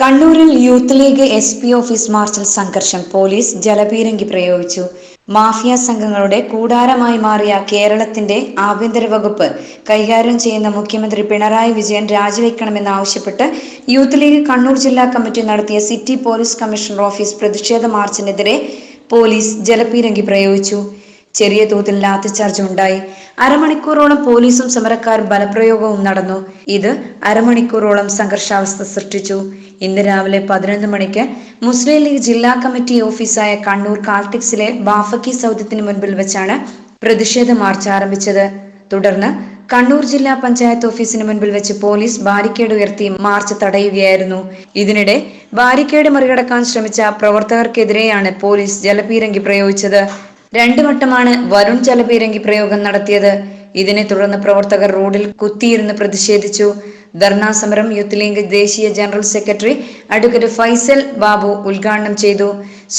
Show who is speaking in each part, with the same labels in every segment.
Speaker 1: കണ്ണൂരിൽ Youth League S P office മാർച്ചിൽ സംഘർഷം പോലീസ് ജലപീരങ്കി പ്രയോഗിച്ചു. മാഫിയ സംഘങ്ങളുടെ കൂടാരമായി മാറിയ കേരളത്തിന്റെ ആഭ്യന്തര വകുപ്പ് കൈകാര്യം ചെയ്യുന്ന മുഖ്യമന്ത്രി പിണറായി വിജയൻ രാജിവെക്കണമെന്നാവശ്യപ്പെട്ട് യൂത്ത് ലീഗ് കണ്ണൂർ ജില്ലാ കമ്മിറ്റി നടത്തിയ സിറ്റി പോലീസ് കമ്മീഷണർ ഓഫീസ് പ്രതിഷേധ മാർച്ചിനെതിരെ പോലീസ് ജലപീരങ്കി പ്രയോഗിച്ചു. ചെറിയ തോതിൽ ലാത്തിച്ചാർജ് ഉണ്ടായി. അരമണിക്കൂറോളം പോലീസും സമരക്കാരും ബലപ്രയോഗവും നടന്നു. ഇത് അരമണിക്കൂറോളം സംഘർഷാവസ്ഥ സൃഷ്ടിച്ചു. ഇന്ന് രാവിലെ പതിനൊന്ന് മണിക്ക് മുസ്ലിം ലീഗ് ജില്ലാ കമ്മിറ്റി ഓഫീസായ കണ്ണൂർ കാൾട്ടിക്സിലെ ബാഫക്കി സൗദത്തിന് മുൻപിൽ വെച്ചാണ് പ്രതിഷേധ മാർച്ച് ആരംഭിച്ചത്. തുടർന്ന് കണ്ണൂർ ജില്ലാ പഞ്ചായത്ത് ഓഫീസിന് മുൻപിൽ വെച്ച് പോലീസ് ബാരിക്കേഡ് ഉയർത്തി മാർച്ച് തടയുകയായിരുന്നു. ഇതിനിടെ ബാരിക്കേഡ് മറികടക്കാൻ ശ്രമിച്ച പ്രവർത്തകർക്കെതിരെയാണ് പോലീസ് ജലപീരങ്കി പ്രയോഗിച്ചത്. രണ്ടു വട്ടമാണ് വരുൺ ജലപീരങ്കി പ്രയോഗം നടത്തിയത്. ഇതിനെ തുടർന്ന് പ്രവർത്തകർ റോഡിൽ കുത്തിയിരുന്ന് പ്രതിഷേധിച്ചു. ധർണാ സമരം യൂത്ത് ലീഗ് ദേശീയ general secretary advocate Faisal Babu ഉദ്ഘാടനം ചെയ്തു.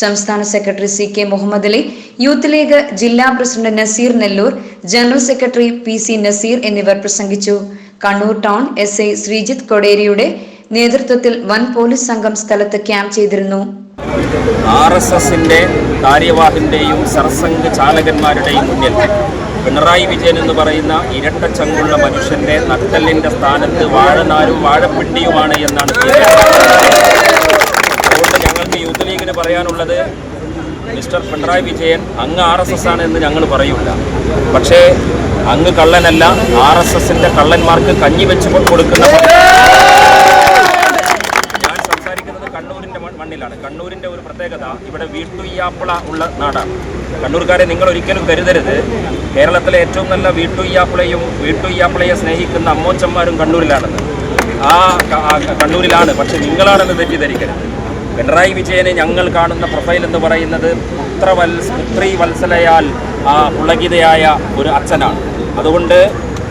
Speaker 1: സംസ്ഥാന secretary C K Muhammad Ali Youth League ജില്ലാ president Naseer Nellur general secretary P C Naseer എന്നിവർ പ്രസംഗിച്ചു. Kannur town S I Sreejith കൊടേരിയുടെ നേതൃത്വത്തിൽ വൻ പോലീസ് സംഘം സ്ഥലത്ത് ക്യാമ്പ് ചെയ്തിരുന്നു.
Speaker 2: ആർ എസ് എസിന്റെ കാര്യവാഹിന്റെയും സർസംഘ ചാലകന്മാരുടെയും മുന്നിൽ പിണറായി വിജയൻ എന്ന് പറയുന്ന ഇരട്ട ചങ്കുള്ള മനുഷ്യന്റെ നട്ടലിന്റെ സ്ഥാനത്ത് വാഴനാരും വാഴപ്പിണ്ടിയുമാണ് എന്നാണ് അതുകൊണ്ട് ഞങ്ങൾക്ക് യൂത്ത് ലീഗിന് പറയാനുള്ളത് മിസ്റ്റർ പിണറായി വിജയൻ അങ്ങ് ആർ എസ് എസ് ആണ് എന്ന് ഞങ്ങൾ പറയൂല. പക്ഷേ അങ്ങ് കള്ളനല്ല ആർ എസ് എസിന്റെ കള്ളന്മാർക്ക് കഞ്ഞി വെച്ച് കൊടുക്കുന്ന കണ്ണൂരിന്റെ മണ്ണിലാണ്. കണ്ണൂരിന്റെ ഒരു പ്രത്യേകത ഇവിടെ വീട്ടുയ്യാപ്പിള ഉള്ള നാടാണ്. കണ്ണൂർക്കാരെ നിങ്ങൾ ഒരിക്കലും കരുതരുത്. കേരളത്തിലെ ഏറ്റവും നല്ല വീട്ടുയ്യാപ്പിളയും വീട്ടുയ്യാപ്പിളയെ സ്നേഹിക്കുന്ന അമ്മോച്ചന്മാരും കണ്ണൂരിലാണെന്ന്. ആ കണ്ണൂരിലാണ്. പക്ഷെ നിങ്ങളാണെന്ന് തെറ്റിദ്ധരിക്കരുത്. പിണറായി വിജയനെ ഞങ്ങൾ കാണുന്ന പ്രൊഫൈൽ എന്ന് പറയുന്നത് പുത്രവൽ പുത്രി വത്സലയാൽ ആ പുളകിതയായ ഒരു അച്ഛനാണ്. അതുകൊണ്ട്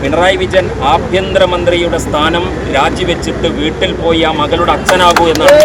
Speaker 2: പിണറായി വിജയൻ ആഭ്യന്തരമന്ത്രിയുടെ സ്ഥാനം രാജിവെച്ചിട്ട് വീട്ടിൽ പോയി ആ മകളുടെ അച്ഛനാകൂ എന്നാണ്.